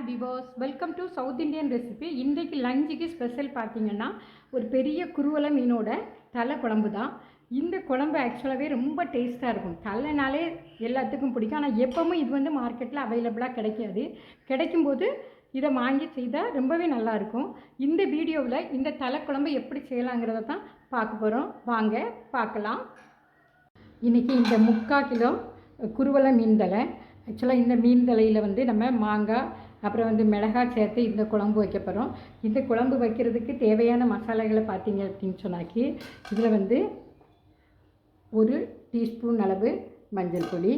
Hi பிபாஸ் welcome to south Indian recipe இன்றைக்கு லஞ்சுக்கு special பார்த்தீங்கன்னா ஒரு பெரிய குருவலை மீனோட தலை குழம்பு தான் இந்த குழம்பு ஆக்சுவலாகவே ரொம்ப டேஸ்ட்டாக இருக்கும். தலைனாலே எல்லாத்துக்கும் பிடிக்கும். ஆனால் எப்பவும் இது வந்து மார்க்கெட்டில் அவைலபிளாக கிடைக்காது. கிடைக்கும்போது இதை வாங்கி செய்தால் ரொம்பவே நல்லாயிருக்கும் இந்த வீடியோவில் இந்த தலை குழம்பு எப்படி செய்யலாங்கிறத தான் பார்க்க போகிறோம் வாங்க பார்க்கலாம். இன்றைக்கி இந்த முக்கால் கிலோ குருவலை மீன் தலை. ஆக்சுவலாக இந்த மீன் தலையில் வந்து நம்ம மாங்காய் அப்புறம் வந்து மிளகாய் சேர்த்து இந்த குழம்பு வைக்க போகிறோம் இந்த குழம்பு வைக்கிறதுக்கு தேவையான மசாலாகளை பார்த்தீங்க அப்படின்னு சொன்னாக்கி இதில் வந்து ஒரு டீஸ்பூன் அளவு மஞ்சள் பொடி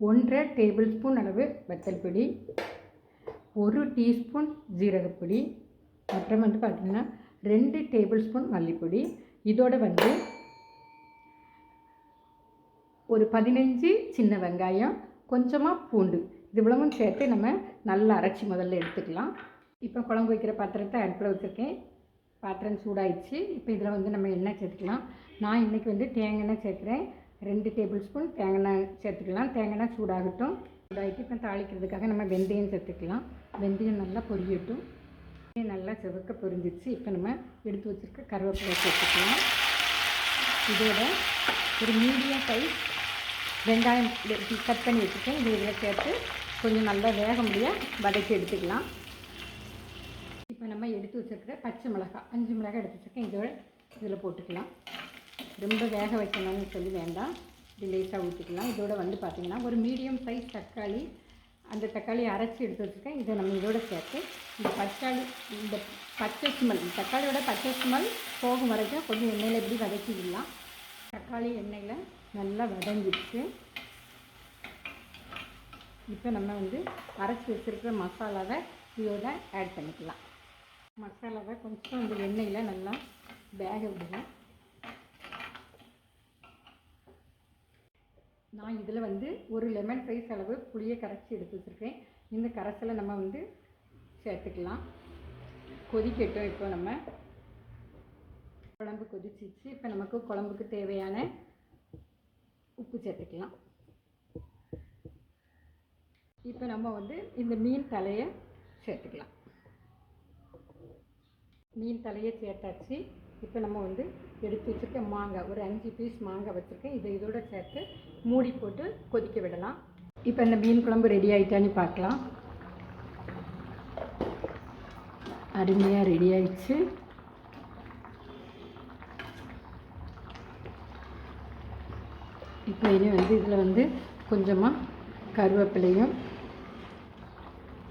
ஒன்றரை டேபிள் ஸ்பூன் அளவு வத்தல் பொடி ஒரு டீஸ்பூன் ஜீரகப்பொடி அப்புறம் வந்து பார்த்திங்கன்னா ரெண்டு டேபிள் ஸ்பூன் மல்லிப்பொடி. இதோட வந்து ஒரு பதினஞ்சு சின்ன வெங்காயம் கொஞ்சமாக பூண்டு. இது இவ்வளவும் சேர்த்து நம்ம நல்லா அரைச்சி முதல்ல எடுத்துக்கலாம். இப்போ குழம்பு வைக்கிற பாத்திரத்தை அடுப்பில் வச்சுருக்கேன். பாத்திரம் சூடாயிடுச்சு. இப்போ இதில் வந்து நம்ம எண்ணெய் சேர்த்துக்கலாம். நான் இன்றைக்கி வந்து தேங்காய் எண்ணெய் சேர்க்குறேன். ரெண்டு டேபிள் ஸ்பூன் தேங்காய் எண்ணெய் சேர்த்துக்கலாம். தேங்காய் சூடாகட்டும். சூடாகிட்டு இப்போ தாளிக்கிறதுக்காக நம்ம வெந்தயம் சேர்த்துக்கலாம். வெந்தயம் நல்லா பொரியட்டும். வெந்தயம் நல்லா செவக்க பொரிஞ்சிச்சு. இப்போ நம்ம எடுத்து வச்சுருக்க கருவேப்பிலை சேர்த்துக்கலாம். இதோட ஒரு மீடியம் சைஸ் வெங்காயம் கட் பண்ணி வச்சுருக்கேன். இது இதில் சேர்த்து கொஞ்சம் நல்லா வேக முடியா வதக்கி எடுத்துக்கலாம். இப்போ நம்ம எடுத்து வச்சுருக்கிற பச்சை மிளகாய் அஞ்சு மிளகாய் எடுத்து வச்சுருக்கேன். இதோட இதில் போட்டுக்கலாம். ரொம்ப வேக வைக்கணும்னு சொல்லி வேண்டாம். இது லேசாக ஊற்றிக்கலாம். இதோட வந்து பார்த்திங்கன்னா ஒரு மீடியம் சைஸ் தக்காளி அந்த தக்காளி அரைச்சி எடுத்து வச்சுருக்கேன். இதை நம்ம இதோட சேர்த்து இந்த தக்காளி இந்த பச்சை ஸ்மெல் தக்காளியோட பச்சை ஸ்மெல் போகும் வரைக்கும் கொஞ்சம் எண்ணெயில் எப்படி வதக்கிடலாம் தக்காளி எண்ணெயில் நல்லா வதங்கிடுச்சு. இப்போ நம்ம வந்து அரைச்சி வச்சுருக்கிற மசாலாவை இதோட ஆட் பண்ணிக்கலாம். மசாலாவை கொஞ்சம் இந்த எண்ணெயில் நல்லா வேக விடுவோம் நான் இதில் வந்து ஒரு லெமன் சைஸ் அளவு புளியை கரைச்சி எடுத்து வச்சுருக்கேன். இந்த கரைசலை நம்ம வந்து சேர்த்துக்கலாம். கொதிக்கட்டும் இப்போ நம்ம. குழம்பு கொதிச்சிச்சு. இப்போ நமக்கு குழம்புக்கு தேவையான உப்பு சேர்த்துக்கலாம். இப்போ நம்ம வந்து இந்த மீன் தலையை சேர்த்துக்கலாம். மீன் தலையை சேர்த்தாச்சு. இப்போ நம்ம வந்து எடுத்து வச்சுருக்க மாங்காய் ஒரு அஞ்சு பீஸ் மாங்காய் வச்சுருக்கேன். இதை இதோட சேர்த்து மூடி போட்டு கொதிக்க விடலாம். இப்போ இந்த மீன் குழம்பு ரெடி ஆகிட்டான்னு பார்க்கலாம். அருமையாக ரெடி ஆயிடுச்சு. இப்போ இனி வந்து இதில் வந்து கொஞ்சமாக கருவேப்பிலையும்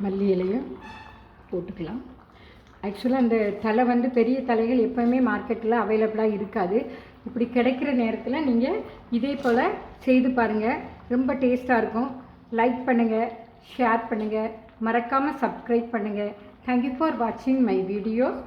மல்லி இலையும் போட்டுக்கலாம். ஆக்சுவலாக அந்த தலை வந்து பெரிய தலைகள் எப்போவுமே மார்க்கெட்டில் அவைலபிளாக இருக்காது. இப்படி கிடைக்கிற நேரத்தில் நீங்கள் இதே போல் செய்து பாருங்கள் ரொம்ப டேஸ்ட்டாக இருக்கும். லைக் பண்ணுங்கள் ஷேர் பண்ணுங்கள் மறக்காமல் சப்ஸ்கிரைப் பண்ணுங்கள் தேங்க்யூ ஃபார் வாட்சிங் மை வீடியோஸ்